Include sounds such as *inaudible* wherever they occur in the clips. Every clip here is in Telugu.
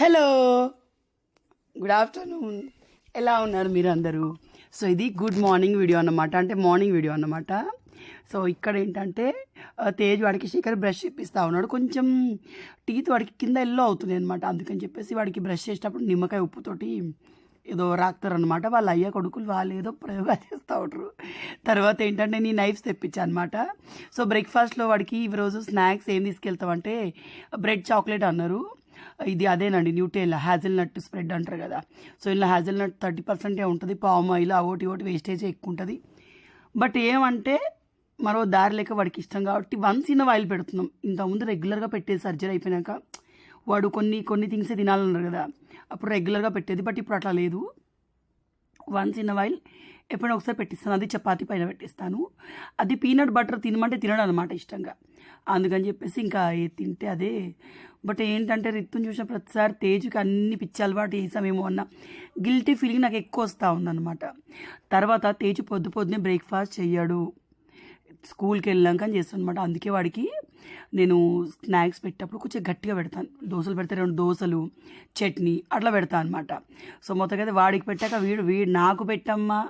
హలో గుడ్ ఆఫ్టర్నూన్ ఎలా ఉన్నారు మీరు అందరూ సో ఇది గుడ్ మార్నింగ్ వీడియో అన్నమాట. అంటే మార్నింగ్ వీడియో అన్నమాట. సో ఇక్కడ ఏంటంటే తేజ్ వాడికి శేఖర్ బ్రష్ చేపిస్తూ ఉన్నాడు. కొంచెం టీత్ వాడికి కింద ఎల్లో అవుతుంది అనమాట అందుకని చెప్పేసి వాడికి బ్రష్ చేసేటప్పుడు నిమ్మకాయ ఉప్పుతోటి ఏదో రాక్తారనమాట వాళ్ళ అయ్య కొడుకులు వాళ్ళు ఏదో ప్రయోగాలు చేస్తూ ఉంటారు తర్వాత ఏంటంటే నేను నైఫ్స్ తెప్పించాను అనమాట సో బ్రేక్ఫాస్ట్లో వాడికి ఈరోజు స్నాక్స్ ఏం తీసుకెళ్తామంటే బ్రెడ్ చాక్లెట్ అన్నారు. ఇది అదేనండి న్యూటెల్ హ్యాజిల్నట్ స్ప్రెడ్ అంటారు కదా. సో ఇలా హ్యాజిల్నట్ థర్టీ పర్సెంటే ఉంటుంది పామ్ ఆయిల్ ఓటి ఒకటి వేస్టేజ్ ఎక్కువ ఉంటుంది బట్ ఏమంటే మరో దారి లేక వాడికి ఇష్టం కాబట్టి వన్స్ ఇన్ ఆయిల్ పెడుతున్నాం. ఇంతకుముందు రెగ్యులర్గా పెట్టేది సర్జరీ అయిపోయినాక వాడు కొన్ని కొన్ని థింగ్స్ తినాలన్నారు కదా. అప్పుడు రెగ్యులర్గా పెట్టేది బట్ ఇప్పుడు అట్లా లేదు. వన్స్ ఇన్ ఆయిల్ ఎప్పుడైనా ఒకసారి పెట్టిస్తాను అది చపాతీ పైన పెట్టిస్తాను. అది పీనట్ బటర్ తినమంటే తినడం అనమాట ఇష్టంగా. అందుకని చెప్పేసి ఇంకా ఏ తింటే అదే. బట్ ఏంటంటే రిత్తుని చూసిన ప్రతిసారి తేజుకి అన్ని పిచ్చి అలవాటు వేసామేమో అన్న గిల్టీ ఫీలింగ్ నాకు ఎక్కువ వస్తూ ఉందన్నమాట. తర్వాత తేజ్ పొద్దు పొద్దునే బ్రేక్ఫాస్ట్ చెయ్యాడు. స్కూల్కి వెళ్ళాక అని చేస్తాను అనమాట అందుకే వాడికి నేను స్నాక్స్ పెట్టేటప్పుడు కొంచెం గట్టిగా పెడతాను. దోశలు పెడితే రెండు దోశలు చట్నీ అట్లా పెడతాను అనమాట సో మొత్తం వాడికి పెట్టాక వీడు వీడు నాకు పెట్టమ్మా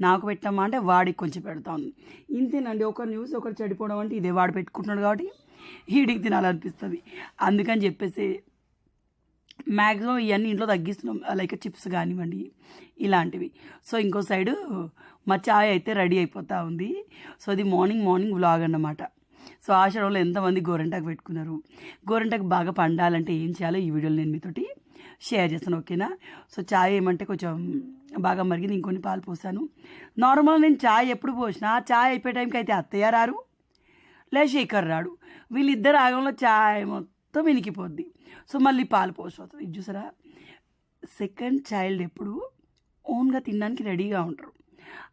నాకు పెట్టమ్మా అంటే వాడికి కొంచెం పెడతాను. ఇంతేనండి ఒకరు న్యూస్ ఒకరు చెడిపోవడం అంటే ఇదే వాడు పెట్టుకుంటున్నాడు కాబట్టి హీడికి తినాలనిపిస్తుంది. అందుకని చెప్పేసి మ్యాక్సిమం ఇవన్నీ ఇంట్లో తగ్గిస్తున్నాం లైక్ చిప్స్ కానివ్వండి ఇలాంటివి. సో ఇంకో సైడు మా చాయ్ అయితే రెడీ అయిపోతూ ఉంది. సో అది మార్నింగ్ మార్నింగ్ వ్లాగ్ అన్నమాట. సో ఆషాఢంలో ఎంతమంది గోరంటాకు పెట్టుకున్నారు? గోరంటాకు బాగా పండాలంటే ఏం చేయాలో ఈ వీడియోలో నేను మీతోటి షేర్ చేస్తాను ఓకేనా సో చాయ్ ఏమంటే కొంచెం బాగా మరిగింది ఇంకొన్ని పాలు పోసాను. నార్మల్ నేను చాయ్ ఎప్పుడు పోసినా? ఆ చాయ్ అయిపోయే టైంకి అయితే అత్తయ్య రారు లే శేఖర్ రాడు. వీళ్ళిద్దరు ఆగంలో చాయ్ మొత్తం ఇనికిపోద్ది. సో మళ్ళీ పాలు పోసిపోతుంది. ఇది చూసారా? సెకండ్ చైల్డ్ ఎప్పుడు ఓన్గా తినడానికి రెడీగా ఉంటారు.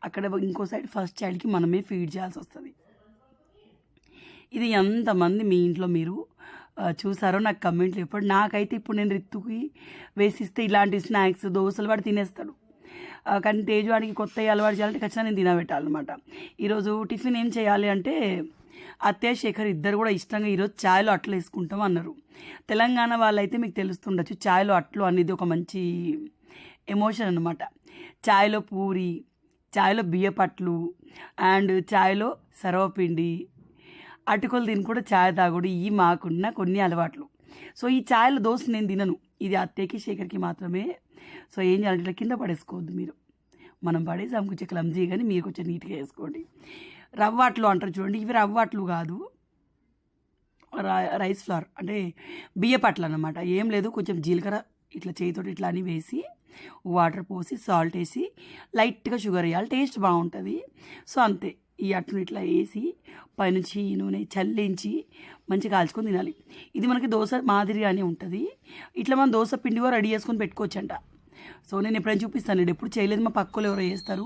అక్కడ ఇంకో సైడ్ ఫస్ట్ చైల్డ్కి మనమే ఫీడ్ చేయాల్సి వస్తుంది. ఇది ఎంతమంది మీ ఇంట్లో మీరు చూసారో నాకు కమెంట్లు ఎప్పుడు నాకైతే ఇప్పుడు నేను రిత్తుకి వేసిస్తే ఇలాంటి స్నాక్స్ దోశలు వాడు తినేస్తాడు. కానీ తేజు వాడికి కొత్త అలవాటు చేయాలంటే ఖచ్చితంగా నేను తినబెట్టాలన్నమాట. ఈరోజు టిఫిన్ ఏం చేయాలి అంటే అత్తయ్య శేఖర్ ఇద్దరు కూడా ఇష్టంగా ఈరోజు ఛాయ్లో అట్లు వేసుకుంటాం అన్నారు. తెలంగాణ వాళ్ళైతే మీకు తెలుస్తుండొచ్చు ఛాయ్లో అట్లు అనేది ఒక మంచి ఎమోషన్ అనమాట ఛాయ్లో పూరి ఛాయ్లో బియ్యపట్లు అండ్ ఛాయ్లో సర్వపిండి అటుకులు తిని కూడా ఛాయ్ తాగుడు ఇవి మాకున్న కొన్ని అలవాట్లు. సో ఈ ఛాయ్ల దోశ నేను తినను. ఇది అత్తయ్యకి శేఖర్కి మాత్రమే. సో ఏం చేయాలంటే ఇట్లా కింద పడేసుకోవద్దు మీరు. మనం పడేసాం కొంచెం క్లమ్జీ కానీ మీరు కొంచెం నీట్గా వేసుకోండి. రవ్వాట్లు అంటారు చూడండి. ఇవి రవ్వాట్లు కాదు. రైస్ ఫ్లవర్ అంటే బియ్యపట్లు అనమాట ఏం లేదు కొంచెం జీలకర్ర ఇట్లా చేతితోటి ఇట్లా అని వేసి వాటర్ పోసి సాల్ట్ వేసి లైట్గా షుగర్ వేయాలి. టేస్ట్ బాగుంటుంది. సో అంతే. ఈ అట్లు ఇట్లా వేసి పైనుంచి నూనె చల్లించి మంచిగా కాల్చుకొని తినాలి. ఇది మనకి దోశ మాదిరిగానే ఉంటుంది. ఇట్లా మనం దోశ పిండి కూడా రెడీ చేసుకొని పెట్టుకోవచ్చంట. సో నేను ఎప్పుడైనా చూపిస్తాను లేండి ఎప్పుడు చేయలేదు మా పక్కలు ఎవరో చేస్తారు.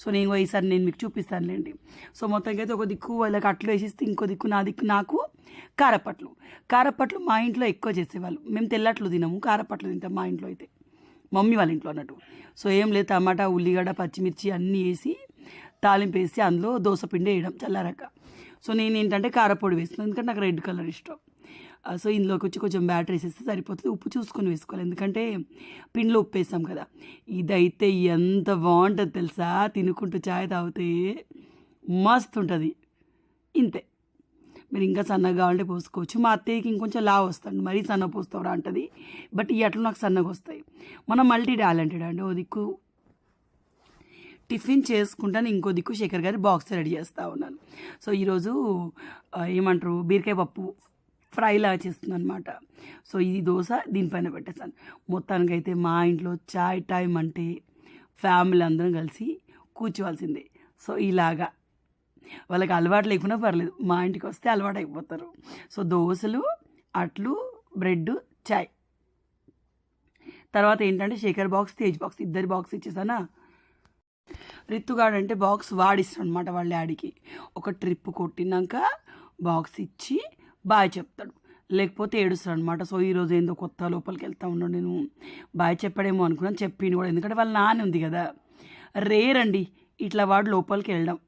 సో నేను ఈసారి నేను మీకు చూపిస్తానులేండి సో మొత్తానికి అయితే ఒక దిక్కు వాళ్ళకి అట్లు వేసిస్తే ఇంకో దిక్కు నా దిక్కు నాకు కారపట్లు. కారపట్లు మా ఇంట్లో ఎక్కువ చేసేవాళ్ళు. మేము తెల్లట్లు తినము కారపట్లు తింటాం మా ఇంట్లో అయితే. మమ్మీ వాళ్ళ ఇంట్లో అన్నట్టు. సో ఏం లేదు టమాటా ఉల్లిగడ్డ పచ్చిమిర్చి అన్నీ వేసి తాలింపు వేసి అందులో దోశపిండి వేయడం చల్లారాక. సో నేను ఏంటంటే కారపొడి వేస్తున్నాను ఎందుకంటే నాకు రెడ్ కలర్ ఇష్టం. సో ఇందులోకి వచ్చి కొంచెం బ్యాటర్ వేసేస్తే సరిపోతుంది. ఉప్పు చూసుకొని వేసుకోవాలి. ఎందుకంటే పిండిలో ఉప్పు వేసాం కదా. ఇదైతే ఎంత బాగుంటుంది తెలుసా? తినుకుంటూ చాయ్ తాగితే మస్తు ఉంటుంది. ఇంతే. మీరు ఇంకా సన్నగా కావాలంటే పోసుకోవచ్చు. మా అత్తయ్యకి ఇంకొంచెం లావు వస్తాడు మరీ సన్న పోస్తావురా అంటది. బట్ ఈ అట్లా నాకు సన్నగా వస్తాయి. మనం మల్టీ టాలెంటెడ్ అండి. ఓ దిక్కు టిఫిన్ చేసుకుంటాను. ఇంకో దిక్కు శేఖర్ గారి బాక్స్ రెడీ చేస్తూ ఉన్నాను. సో ఈరోజు ఏమంటారు బీరకాయ పప్పు ఫ్రైలా చేస్తుంది అనమాట సో ఇది దోశ దీనిపైన పెట్టేస్తాను మొత్తానికైతే మా ఇంట్లో చాయ్ టైం అంటే ఫ్యామిలీ అందరం కలిసి కూర్చోవాల్సిందే. సో ఇలాగా. వాళ్ళకి అలవాటు లేకుండా పర్లేదు మా ఇంటికి వస్తే అలవాటు అయిపోతారు. సో దోశలు అట్లు బ్రెడ్ చాయ్. తర్వాత ఏంటంటే శేఖర్ బాక్స్ తేజ్ బాక్స్ ఇద్దరి బాక్స్ ఇచ్చేసానా? రిత్తుగాడు అంటే బాక్స్ వాడిస్తాడు అనమాట వాళ్ళ డాడీకి. ఒక ట్రిప్ కొట్టినాక బాక్స్ ఇచ్చి బాయ్ చెప్తాడు. లేకపోతే ఏడుస్తాడు అనమాట సో ఈరోజు ఏందో కొత్త లోపలికి వెళ్తా ఉన్నాడు నేను. బాయ్ చెప్పాడేమో అనుకున్నాను. చెప్పిండు కూడా. ఎందుకంటే వాళ్ళ నాన్న ఉంది కదా. రేర్ అండి ఇట్లా వాడు లోపలికి వెళ్ళడం.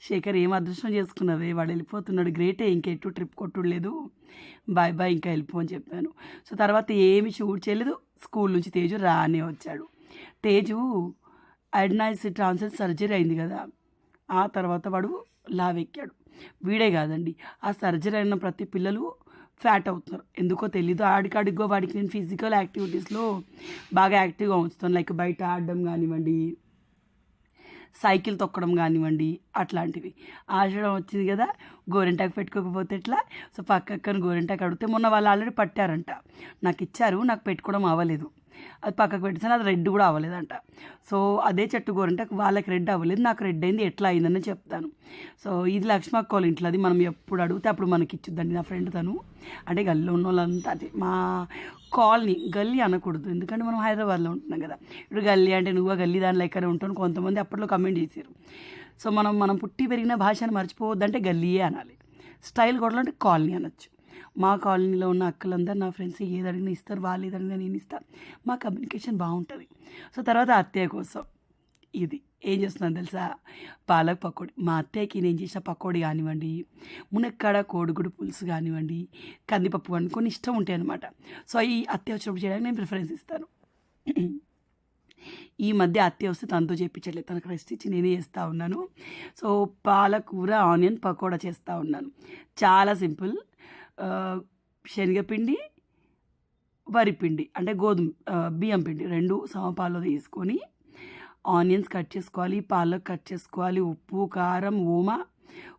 శేఖర్ ఏం అదృష్టం చేసుకున్నవే? వాడు వెళ్ళిపోతున్నాడు. గ్రేటే. ఎటు ట్రిప్ కొట్టుడు లేదు బాయ్ బాయ్ ఇంకా వెళ్ళిపో అని చెప్పాను. సో తర్వాత ఏమి షూట్ చేయలేదు. స్కూల్ నుంచి తేజు రానే వచ్చాడు. తేజు అడ్నైస్ ట్రాన్సర్ సర్జరీ అయింది కదా ఆ తర్వాత వాడు లావెక్కాడు. వీడే కాదండి ఆ సర్జరీ అయిన ప్రతి పిల్లలు ఫ్యాట్ అవుతున్నారు. ఎందుకో తెలీదు ఆడికాడిగో వాడికి నేను ఫిజికల్ యాక్టివిటీస్లో బాగా యాక్టివ్గా ఉంచుతాను. లైక్ బయట ఆడడం కానివ్వండి సైకిల్ తొక్కడం కానివ్వండి అట్లాంటివి. ఆశడం వచ్చింది కదా గోరింటాకు పెట్టుకోకపోతే ఎట్లా? సో పక్కక్కని గోరింటాకు అడిగితే మొన్న వాళ్ళు ఆల్రెడీ పట్టారంట. నాకు ఇచ్చారు నాకు పెట్టుకోవడం అవ్వలేదు. అది పక్కకు పెట్టేసాను అది రెడ్ కూడా అవ్వలేదంట. సో అదే చెట్టు గోరింటాకు వాళ్ళకి రెడ్ అవ్వలేదు నాకు రెడ్ అయింది ఎట్లా అయిందని చెప్తాను. సో ఇది లక్ష్మక్క వాళ్ళ ఇంట్లో అది మనం ఎప్పుడు అడిగితే అప్పుడు మనకి ఇచ్చుద్దండి నా ఫ్రెండ్ తను. అంటే గల్లీలో ఉన్న వాళ్ళంతా అది. మా కాలనీ గల్లీ అనకూడదు ఎందుకంటే మనం హైదరాబాద్లో ఉంటున్నాం కదా. ఇప్పుడు గల్లీ అంటే నువ్వు గల్లీ దాని లెక్కనే ఉంటాను కొంతమంది అప్పట్లో కమెంట్ చేశారు. సో మనం మనం పుట్టి పెరిగిన భాషను మర్చిపోవద్దంటే గల్లీయే అనాలి. స్టైల్ కొడాలంటే కాలనీ అనొచ్చు. మా కాలనీలో ఉన్న అక్కలందరూ నా ఫ్రెండ్స్ ఏది అడిగినా ఇస్తారు వాళ్ళు ఏది అడిగినా నేను ఇస్తాను మా కమ్యూనికేషన్ బాగుంటుంది. సో తర్వాత అత్తయ్య కోసం ఇది. ఏం చేస్తున్నాను తెలుసా? పాలక్ పకోడీ. మా అత్తయ్యకి నేను చేసిన పకోడీ కానివ్వండి మునక్కాడ కోడిగుడు పులుసు కానివ్వండి కందిపప్పు కానీ కొన్ని ఇష్టం ఉంటాయి అనమాట సో ఈ అత్తయ్య వచ్చినప్పుడు చేయడానికి నేను ప్రిఫరెన్స్ ఇస్తాను. ఈ మధ్య అత్తయ్య వస్తే తనతో చేయించట్లేదు తనకు రెస్ట్ ఇచ్చి నేనే చేస్తూ ఉన్నాను. సో పాలకూర ఆనియన్ పకోడా చేస్తూ ఉన్నాను. చాలా సింపుల్. శనగపిండి వరిపిండి అంటే గోధుమ బియ్యం పిండి రెండు సమపాలు తీసుకొని ఆనియన్స్ కట్ చేసుకోవాలి పాలకు కట్ చేసుకోవాలి ఉప్పు కారం ఓమ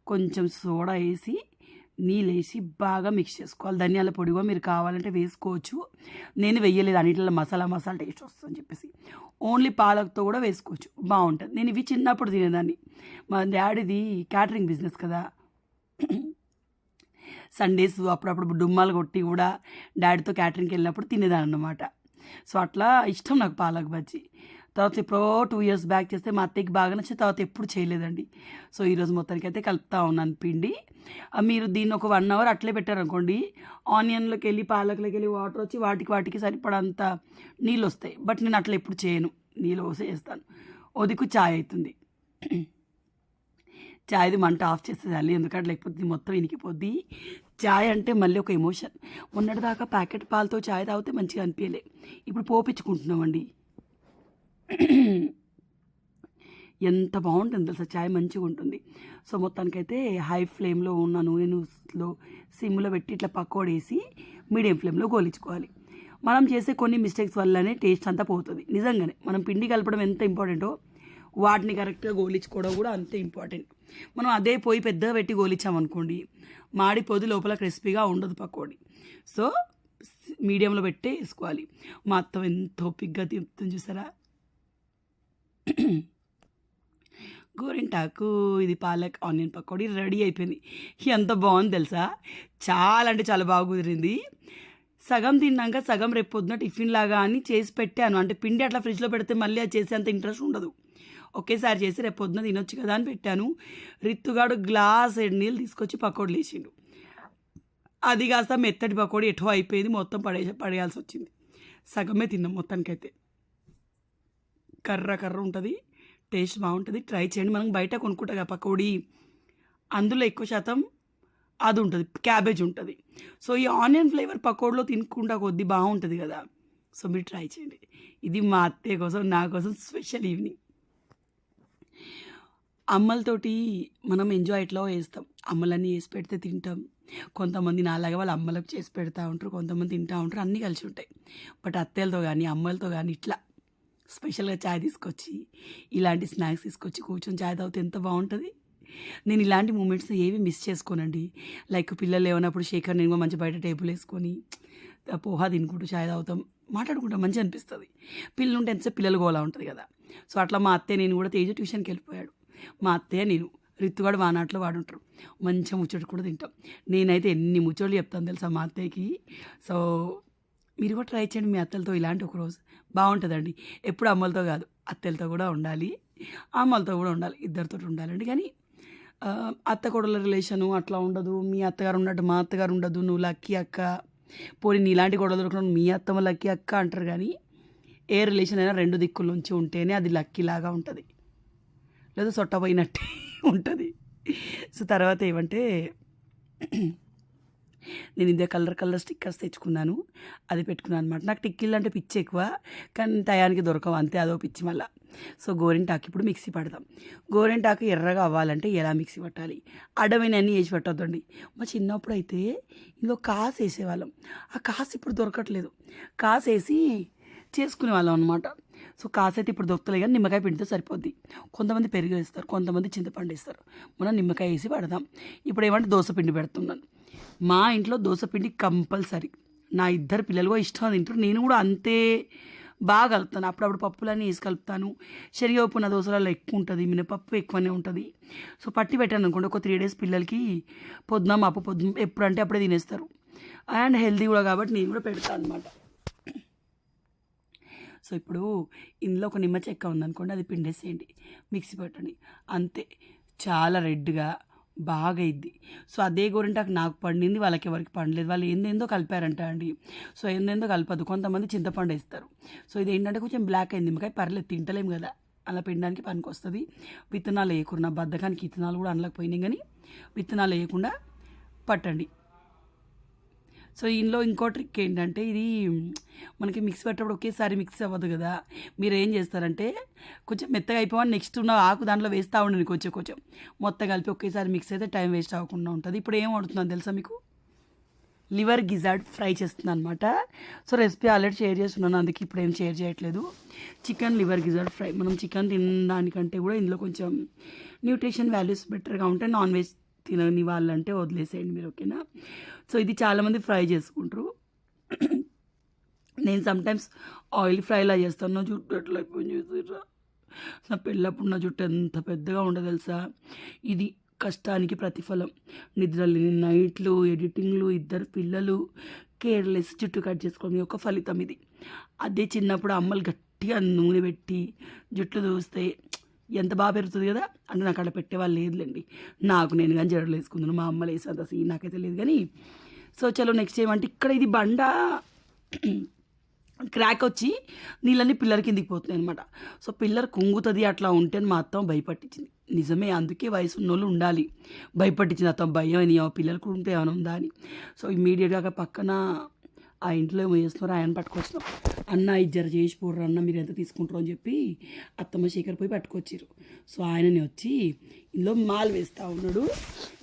కొంచెం సోడా వేసి నీళ్ళు వేసి బాగా మిక్స్ చేసుకోవాలి. ధనియాల పొడి కూడా మీరు కావాలంటే వేసుకోవచ్చు. నేను వేయలేదు అన్నిటిలో మసాలా మసాలా టేస్ట్ వస్తుందని చెప్పేసి. ఓన్లీ పాలకుతో కూడా వేసుకోవచ్చు. బాగుంటుంది. నేను ఇవి చిన్నప్పుడు తినేదాన్ని. మా డాడీది క్యాటరింగ్ బిజినెస్ కదా. సండేస్ అప్పుడప్పుడు డుమ్మాలు కొట్టి కూడా డాడీతో క్యాటరింగ్కి వెళ్ళినప్పుడు తినేదాన్ని అనమాట సో అట్లా ఇష్టం నాకు పాలక్ బజ్జీ. తర్వాత ఎప్పుడో టూ ఇయర్స్ బ్యాక్ చేస్తే మా అత్తయ్యకి బాగా నచ్చి తర్వాత ఎప్పుడు చేయలేదండి. సో ఈరోజు మొత్తానికి అయితే కలుపుతా ఉన్నాను పిండి. మీరు దీన్ని ఒక వన్ అవర్ అట్లే పెట్టారనుకోండి ఆనియన్లోకి వెళ్ళి పాలకులోకి వెళ్ళి వాటర్ వచ్చి వాటికి వాటికి సరిపడంత నీళ్ళు వస్తాయి. బట్ నేను అట్లా ఎప్పుడు చేయను. నీళ్ళు పోసే ఒదికు చాయ్ అవుతుంది. చాయ్ది మంట ఆఫ్ చేసేయాలి ఎందుకంటే లేకపోతే మొత్తం ఇనికిపోద్ది. చాయ్ అంటే మళ్ళీ ఒక ఎమోషన్. మొన్నటిదాకా ప్యాకెట్ పాలతో చాయ్ తాగితే మంచిగా అనిపించలే ఇప్పుడు పోపించుకుంటున్నామండి ఎంత బాగుంటుంది తెలుసా? చాయ్ మంచిగా ఉంటుంది. సో మొత్తానికైతే హై ఫ్లేమ్లో ఉన్న నూనె స్లో సిమ్లో పెట్టి ఇట్లా పకోడేసి మీడియం ఫ్లేమ్లో గోలించుకోవాలి. మనం చేసే కొన్ని మిస్టేక్స్ వల్లనే టేస్ట్ అంతా పోతుంది. నిజంగానే మనం పిండి కలపడం ఎంత ఇంపార్టెంటో వాటిని కరెక్ట్గా గోలించుకోవడం కూడా అంతే ఇంపార్టెంట్. మనం అదే పోయి పెద్దగా పెట్టి గోలించామనుకోండి మాడి పొది లోపల క్రిస్పీగా ఉండదు పకోడీ. సో మీడియంలో పెట్టే వేసుకోవాలి. మా అత్తం ఎంతో పిగ్గా తిప్పుతుంది చూసారా? గోరింటాకు ఇది పాలక్ ఆనియన్ పకోడీ రెడీ అయిపోయింది. ఎంత బాగుంది తెలుసా? చాలా అంటే చాలా బాగా కుదిరింది. సగం తిన్నాక సగం రేపు పొద్దున టిఫిన్ లాగా అని చేసి పెట్టాను. అంటే పిండి అట్లా ఫ్రిడ్జ్లో పెడితే మళ్ళీ అది చేసేంత ఇంట్రెస్ట్ ఉండదు. ఒకేసారి చేసి రేపు పొద్దున తినొచ్చు కదా అని పెట్టాను. రిత్తుగాడు గ్లాస్ ఎడు నీళ్ళు తీసుకొచ్చి పకోడీలు వేసిండు అది కాస్త మెత్తటి పకోడీ ఎటో అయిపోయింది మొత్తం పడే పడేయాల్సి వచ్చింది. సగమే తిన్నాం మొత్తానికైతే. కర్ర కర్ర ఉంటుంది టేస్ట్ బాగుంటుంది. ట్రై చేయండి మనం బయట కొనుక్కుంటాం పకోడీ. అందులో ఎక్కువ శాతం అది ఉంటుంది క్యాబేజ్ ఉంటుంది. సో ఈ ఆనియన్ ఫ్లేవర్ పకోడీలో తినుకుంటా కొద్ది బాగుంటుంది కదా. సో మీరు ట్రై చేయండి. ఇది మా అత్తయ్య కోసం నా కోసం స్పెషల్ ఈవినింగ్. అమ్మలతోటి మనం ఎంజాయ్ ఎట్లా వేస్తాం అమ్మలన్నీ వేసి పెడితే తింటాం. కొంతమంది నాలాగా వాళ్ళ అమ్మలకు చేసి పెడతా ఉంటారు కొంతమంది తింటా ఉంటారు అన్నీ కలిసి ఉంటాయి. బట్ అత్తయ్యలతో కానీ అమ్మలతో కానీ ఇట్లా స్పెషల్గా చాయ్ తీసుకొచ్చి ఇలాంటి స్నాక్స్ తీసుకొచ్చి కూర్చొని చాయ్ తాగితే ఎంత బాగుంటుంది? నేను ఇలాంటి మూమెంట్స్ ఏవి మిస్ చేసుకోనండి. లైక్ పిల్లలు లేవనప్పుడు శేఖర్ నేను మంచి బయట టేబుల్ వేసుకొని పోహా తినుకుంటూ చాయ్ తాగుతాం. మాట్లాడుకుంటాం మంచిగా అనిపిస్తుంది. పిల్లలు ఉంటే ఎంతసేపు పిల్లలు గోలా ఉంటుంది కదా. సో అట్లా మా అత్తయ్య నేను కూడా తేజ ట్యూషన్కి వెళ్ళిపోయాడు. మా అత్తయ్య నేను రిత్తుగాడు వానాట్లో వాడుంటారు. మంచిగా ముచ్చట కూడా తింటాం. నేనైతే ఎన్ని ముచ్చట్లు చెప్తాను తెలుసా మా అత్తయ్యకి? సో మీరు కూడా ట్రై చేయండి మీ అత్తలతో ఇలాంటి ఒక రోజు. బాగుంటుందండి. ఎప్పుడు అమ్మలతో కాదు అత్తలతో కూడా ఉండాలి. అమ్మలతో కూడా ఉండాలి. ఇద్దరితో ఉండాలండి. కానీ అత్త కొడల రిలేషను అట్లా ఉండదు. మీ అత్తగారు ఉన్నట్టు మా అత్తగారు ఉండదు. నువ్వు లక్కీ అక్క. పోనీ నీలాంటి గొడవలు దొరకడం మీ అత్తమ్మ లక్కీ అక్క అంటారు కానీ ఏ రిలేషన్ అయినా రెండు దిక్కుల నుంచి ఉంటేనే అది లక్కీ లాగా ఉంటుంది. లేదా సొట్టపోయినట్టే ఉంటుంది. సో తర్వాత ఏమంటే నేను ఇదే కలర్ కలర్ స్టిక్కర్స్ తెచ్చుకున్నాను. అది పెట్టుకున్నాను అనమాట నాకు టిక్కీలు అంటే పిచ్చి ఎక్కువ కానీ టయానికి దొరకవు. అంతే అదో పిచ్చి మళ్ళా. సో గోరింటాకు ఇప్పుడు మిక్సీ పడదాం గోరింటాకు ఎర్రగా అవ్వాలంటే ఎలా మిక్సీ పట్టాలి? అడవినన్నీ వేసి పెట్టొద్దండి. మా చిన్నప్పుడు అయితే ఇందులో కాసు వేసేవాళ్ళం. ఆ కాసు ఇప్పుడు దొరకట్లేదు. కాసు వేసి చేసుకునే వాళ్ళం అనమాట సో కాసు అయితే ఇప్పుడు దొరకలేదు కానీ నిమ్మకాయ పిండితే సరిపోద్ది. కొంతమంది పెరుగు వేస్తారు కొంతమంది చింతపండు వేస్తారు. మనం నిమ్మకాయ వేసి పడదాం ఇప్పుడు ఏమంటే దోశ పిండి పెడుతున్నాను. మా ఇంట్లో దోశ పిండి కంపల్సరీ. నా ఇద్దరు పిల్లలు కూడా తింటారు. నేను కూడా అంతే బాగా కలుపుతాను. అప్పుడప్పుడు పప్పులన్నీ వేసి కలుపుతాను. శనగపప్పు నా దోశలలో ఎక్కువ ఉంటుంది మినపప్పు ఎక్కువనే ఉంటుంది. సో పట్టి పెట్టాను అనుకోండి ఒక త్రీ డేస్ పిల్లలకి పొద్దున మాపు పొద్దున ఎప్పుడంటే అప్పుడే తినేస్తారు. అండ్ హెల్తీ కూడా కాబట్టి నేను కూడా పెడతాను అనమాట సో ఇప్పుడు ఇందులో ఒక నిమ్మ చెక్క ఉందనుకోండి అది పిండేసేయండి మిక్సీ పట్టండి. అంతే. చాలా రెడ్గా బాగా ఇద్ది సో అదే గోరింటాకు నాకు పండింది వాళ్ళకి ఎవరికి పండలేదు. వాళ్ళు ఏందేందో కలిపారంట అండి. సో ఏందేందో కలపదు. కొంతమంది చింతపండు వేస్తారు. సో ఇది ఏంటంటే కొంచెం బ్లాక్ అయింది. నిమ్మకాయ పర్లేదు తింటలేం కదా. అలా పిండడానికి పనికి వస్తుంది. విత్తనాలు వేయకుండా బద్దకానికి విత్తనాలు కూడా అనలేకపోయినాయి కానీ విత్తనాలు వేయకుండా పట్టండి. సో ఇందులో ఇంకో ట్రిక్ ఏంటంటే ఇది మనకి మిక్స్ పెట్టేటప్పుడు ఒకేసారి మిక్స్ అవ్వదు కదా. మీరు ఏం చేస్తారంటే కొంచెం మెత్తగా అయిపోవని నెక్స్ట్ ఉన్న ఆకు దాంట్లో వేస్తూ ఉండండి కొంచెం కొంచెం. మొత్తం కలిపి ఒకేసారి మిక్స్ అయితే టైం వేస్ట్ అవ్వకుండా ఉంటుంది. ఇప్పుడు ఏం వండుతుందని తెలుసా మీకు? లివర్ గిజార్డ్ ఫ్రై చేస్తుంది అనమాట సో రెసిపీ ఆల్రెడీ షేర్ చేస్తున్నాను అందుకే ఇప్పుడు ఏం షేర్ చేయట్లేదు. Chicken liver gizzard fry. మనం చికెన్ తినడానికంటే కూడా ఇందులో కొంచెం న్యూట్రిషన్ వాల్యూస్ బెటర్గా ఉంటే నాన్ వెజ్ తినని వాళ్ళంటే వదిలేసేయండి మీరు ఓకేనా? సో ఇది చాలామంది ఫ్రై చేసుకుంటారు. నేను సమ్టైమ్స్ ఆయిల్ ఫ్రైలా చేస్తాను. నా జుట్టు ఎట్లా అయిపోయింది చూసారా నా పెళ్ళప్పుడు నా జుట్టు ఎంత పెద్దగా ఉండదు తెలుసా? ఇది కష్టానికి ప్రతిఫలం. నిద్రలేని నైట్లు ఎడిటింగ్లు ఇద్దరు పిల్లలు కేర్లెస్ జుట్టు కట్ చేసుకోవడం యొక్క ఫలితం ఇది. అదే చిన్నప్పుడు అమ్మలు గట్టిగా నూనె పెట్టి జుట్లు చూస్తే ఎంత బాగా పెరుగుతుంది కదా అంటే నాకు అక్కడ పెట్టేవాళ్ళు లేదులేండి. నాకు నేను కానీ జడలు వేసుకుందాను మా అమ్మ వేసేంత సీన్ నాకైతే లేదు కానీ సో చలో నెక్స్ట్ ఏమంటే ఇక్కడ ఇది బండ *clears throat* క్రాక్ వచ్చి నీళ్ళన్నీ పిల్లర్ కిందికి పోతున్నాయి అనమాట సో పిల్లర్ కుంగుతుంది అట్లా ఉంటే అని మా అత్తం భయపట్టించింది. నిజమే అందుకే వయసు ఉన్నోళ్ళు ఉండాలి. భయపట్టించింది అత్తం భయం అని పిల్లలకు ఉంటే ఏమైనా ఉందా? అని. సో ఇమీడియట్గా పక్కన ఆ ఇంట్లో ఏమో చేస్తున్నారు ఆయన పట్టుకొచ్చినాం. అన్న ఇది జర చేసి పోర్రు అన్న మీరు ఎంత తీసుకుంటారు అని చెప్పి అత్తమ్మ శేఖర్ పోయి పట్టుకొచ్చారు. సో ఆయనని వచ్చి ఇందులో మాల్ వేస్తూ ఉన్నాడు.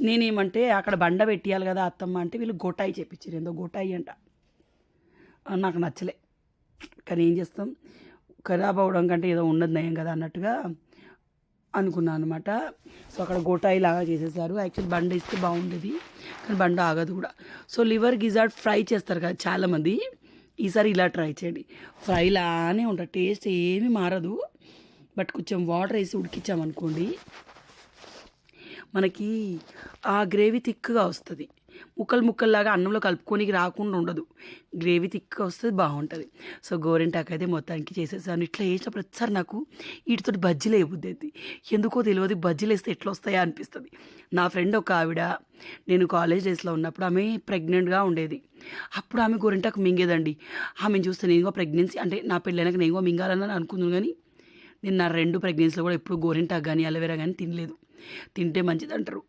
నేనేమంటే అక్కడ బండ పెట్టియాలి కదా అత్తమ్మ అంటే వీళ్ళు గోటాయి చెప్పించారు ఏందో గోటాయి అంట. నాకు నచ్చలే. కానీ ఏం చేస్తాం? ఖరాబ్ అవడం కంటే ఏదో ఉండదు నయం కదా అన్నట్టుగా అనుకున్నాను అనమాట సో అక్కడ గోటాయి లాగా చేసేసారు. యాక్చువల్ బండ ఇస్తే బాగుండేది కానీ బండ ఆగదు కూడా. సో లివర్ గిజార్డ్ ఫ్రై చేస్తారు కదా చాలామంది. ఈసారి ఇలా ట్రై చేయండి. ఫ్రై లానే ఉంటుంది టేస్ట్ ఏమీ మారదు. బట్ కొంచెం వాటర్ వేసి ఉడికించామనుకోండి మనకి ఆ గ్రేవీ థిక్గా వస్తుంది. ముక్కలు ముక్కల్లాగా అన్నంలో కలుపుకోనికి రాకుండా ఉండదు. గ్రేవీ తిక్క వస్తుంది బాగుంటుంది. సో గోరింటాకు అయితే మొత్తానికి చేసేసాను. ఇట్లా వేసిన ప్రతిసారి నాకు వీటితో బజ్జీలు వేయబుద్ది ఎందుకో తెలియదు బజ్జీలు వేస్తే ఎట్లా వస్తాయా అనిపిస్తుంది. నా ఫ్రెండ్ ఒక ఆవిడ నేను కాలేజ్ డేస్లో ఉన్నప్పుడు ఆమె ప్రెగ్నెంట్గా ఉండేది. అప్పుడు ఆమె గోరింటాకు మింగేదండి. ఆమెను చూస్తే నేను కూడా ప్రెగ్నెన్సీ అంటే నా పెళ్ళైనాక నేను కూడా మింగాలని అనుకున్నాను కానీ నేను నా రెండు ప్రెగ్నెన్సీలో కూడా ఎప్పుడు గోరింటాకు కానీ అలవేరా కానీ తినలేదు. తింటే మంచిది అంటారు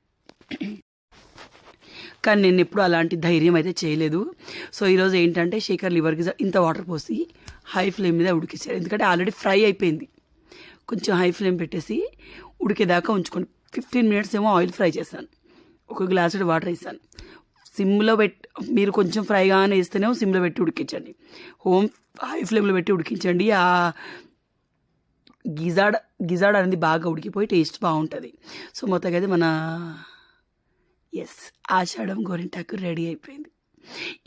కానీ నేను ఎప్పుడు అలాంటి ధైర్యం అయితే చేయలేదు. సో ఈరోజు ఏంటంటే శేఖర్ లివర్కి ఇంత వాటర్ పోసి హై ఫ్లేమ్ మీద ఉడికించారు. ఎందుకంటే ఆల్రెడీ ఫ్రై అయిపోయింది. కొంచెం హై ఫ్లేమ్ పెట్టేసి ఉడికేదాకా ఉంచుకొని ఫిఫ్టీన్ మినిట్స్ ఏమో ఆయిల్ ఫ్రై చేశాను. ఒక గ్లాసుడు వాటర్ వేసాను. సిమ్లో పెట్టి మీరు కొంచెం ఫ్రైగానే వేస్తేనేమో సిమ్లో పెట్టి ఉడికించండి. హోమ్ హై ఫ్లేమ్లో పెట్టి ఉడికించండి. ఆ గిజాడ్ గిజాడ్ అనేది బాగా ఉడికిపోయి టేస్ట్ బాగుంటుంది. సో మొత్తంగా అయితే మన ఎస్ ఆషాఢం గోరింటాకు రెడీ అయిపోయింది.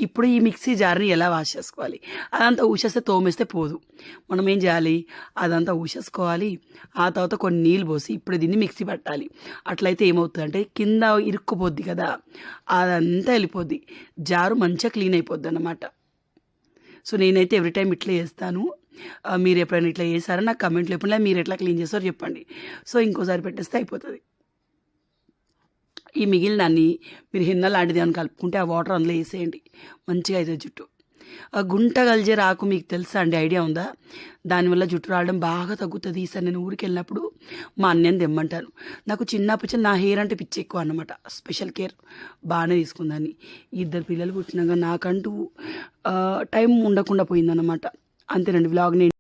ఇప్పుడు ఈ మిక్సీ జార్ని ఎలా వాష్ చేసుకోవాలి? అదంతా ఊసేస్తే తోమేస్తే పోదు. మనం ఏం చేయాలి? అదంతా ఊసేసుకోవాలి. ఆ తర్వాత కొన్ని నీళ్ళు పోసి ఇప్పుడు దీన్ని మిక్సీ పట్టాలి. అట్లయితే ఏమవుతుందంటే కింద ఇరుక్కుపోద్ది కదా? అదంతా వెళ్ళిపోద్ది. జారు మంచిగా క్లీన్ అయిపోద్ది అన్నమాట సో నేనైతే ఎవ్రీ టైం ఇట్లా చేస్తాను. మీరు ఎప్పుడైనా ఇట్లా చేశారో? నాకు కమెంట్లు ఎప్పుడైనా మీరు ఎట్లా క్లీన్ చేస్తారో చెప్పండి. సో ఇంకోసారి పెట్టేస్తే అయిపోతుంది. ఈ మిగిలిన దాన్ని మీరు హిన్న లాంటిది ఏమైనా కలుపుకుంటే ఆ వాటర్ అందులో వేసేయండి. మంచిగా అవుతుంది జుట్టు. ఆ గుంట గల్జే రాకు మీకు తెలుసా అండి? ఐడియా ఉందా? దానివల్ల జుట్టు రావడం బాగా తగ్గుతుంది. ఈసారి నేను ఊరికి వెళ్ళినప్పుడు మా అన్నయ్యని తెమ్మంటాను. నాకు చిన్నప్పటి నుంచి నా హెయిర్ అంటే పిచ్చి ఎక్కువ అన్నమాట. స్పెషల్ కేర్ బాగానే తీసుకుందని ఇద్దరు పిల్లలు పుట్టినాక నాకంటూ టైం ఉండకుండా పోయిందన్నమాట. అంతేనండి వ్లాగ్ నేను